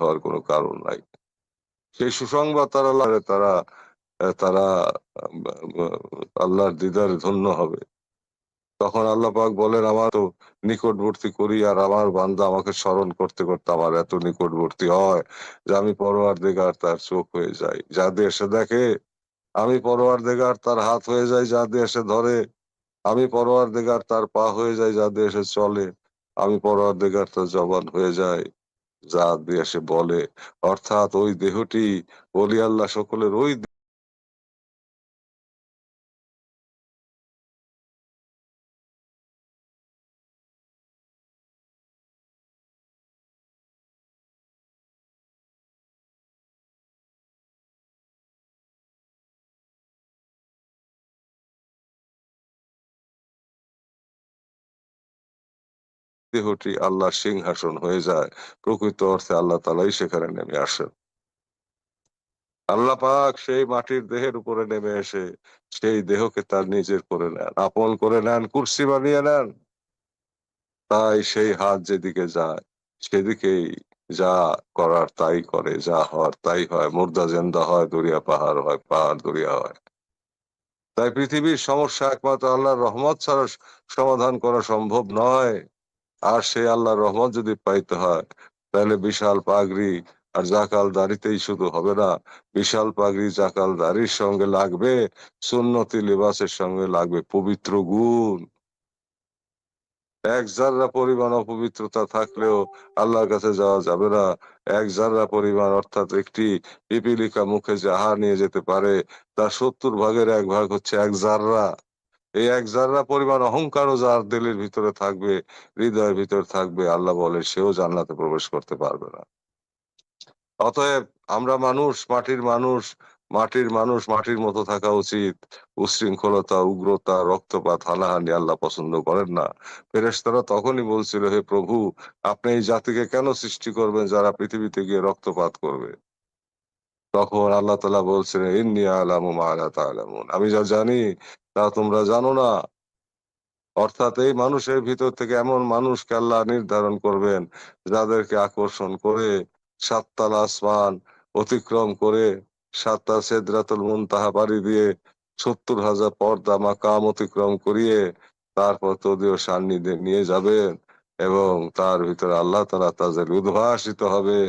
হওয়ার কোনো কারণ নাই। সেই সুসংবাদ তারা লাগে তারা তারা আল্লাহর দিদারে ধন্য হবে। তখন আল্লাহ পাক বলেন, আমার তো নিকটবর্তী করি আর আমার বান্দা আমাকে স্মরণ করতে করতে আমার এত নিকটবর্তী হয় যে আমি পরোয়ার দেগার তার চোখ হয়ে যাই। যা দিয়ে দেখে, আমি পরোয়ার দেগার তার হাত হয়ে যায় যা দিয়ে এসে ধরে। আমি পরোয়ার দেগার তার পা হয়ে যাই যা দিয়ে এসে চলে। আমি পরোয়ার দেগার তার জবান হয়ে যায় যা দিয়ে সে বলে অর্থাৎ ওই দেহটি বলি আল্লাহ সকলের ওই দেহটি আল্লাহ সিংহাসন হয়ে যায়। প্রকৃত অর্থে আল্লাহ তালাই সেখানে নেমে আসেন। আল্লাহ পাক সেই মাটির দেহের উপরে নেমে এসে সেই দেহকে তার নিজের করে নেন, আপন করে নেন, কুর্সি বানিয়ে নেন। তাই সেই হাত যেদিকে যায়, সেদিকেই যা করার তাই করে, যা হওয়ার তাই হয়। মুর্দা জেন্দা হয়, দরিয়া পাহাড় হয়, পাহাড় দরিয়া হয়। তাই পৃথিবীর সমস্যা একমাত্র আল্লাহর রহমত ছাড়া সমাধান করা সম্ভব নয়। আর সে আল্লাহর রহমত যদি পাইতে হয়, তাহলে বিশাল পাগড়ি আর জাকাল দাড়িতেই শুধু হবে না, বিশাল পাগড়ি জাকাল দাড়ির সঙ্গে লাগবে, সুন্নতি লেবাসের সঙ্গে লাগবে পবিত্র গুণ। এক জাররা পরিমাণ অপবিত্রতা থাকলেও আল্লাহর কাছে যাওয়া যাবে না। এক জাররা পরিমাণ অর্থাৎ একটি পিপিলিকা মুখে যে আহার নিয়ে যেতে পারে, তার সত্তর ভাগের এক ভাগ হচ্ছে এক জাররা। এই এক জাররা পরিমাণ অহংকারও যার দিলের ভিতরে থাকবে, হৃদয়ের ভিতরে থাকবে, আল্লাহ বলে সেও জান্নাতে প্রবেশ করতে পারবে না। অতএব আমরা মানুষ, মাটির মানুষ মাটির মানুষ, মাটির মতো থাকা উচিত। উশৃঙ্খলতা, উগ্রতা, রক্তপাত, হানাহানি আল্লাহ পছন্দ করেন না। ফেরেশতারা তখনই বলছিল, হে প্রভু, আপনি এই জাতিকে কেন সৃষ্টি করবেন যারা পৃথিবীতে গিয়ে রক্তপাত করবে? তখন আল্লাহ তালা বলছিলেন ইন্নি আলামু আমি যা জানি তা তোমরা জানো না। অর্থাৎ এই মানুষের ভিতর থেকে এমন মানুষকে আল্লাহ নির্ধারণ করবেন, যাদেরকে আকর্ষণ করে সাততাল আসমান অতিক্রম করে, সাতটা সেদরাতুল মুনতাহা পাড়ি দিয়ে সত্তর হাজার পর্দা মাকাম অতিক্রম করিয়ে তারপর তদীয় সান্নিধ্যে নিয়ে যাবেন এবং তার ভিতরে আল্লাহ তালা তাদের উদ্ভাসিত হবে।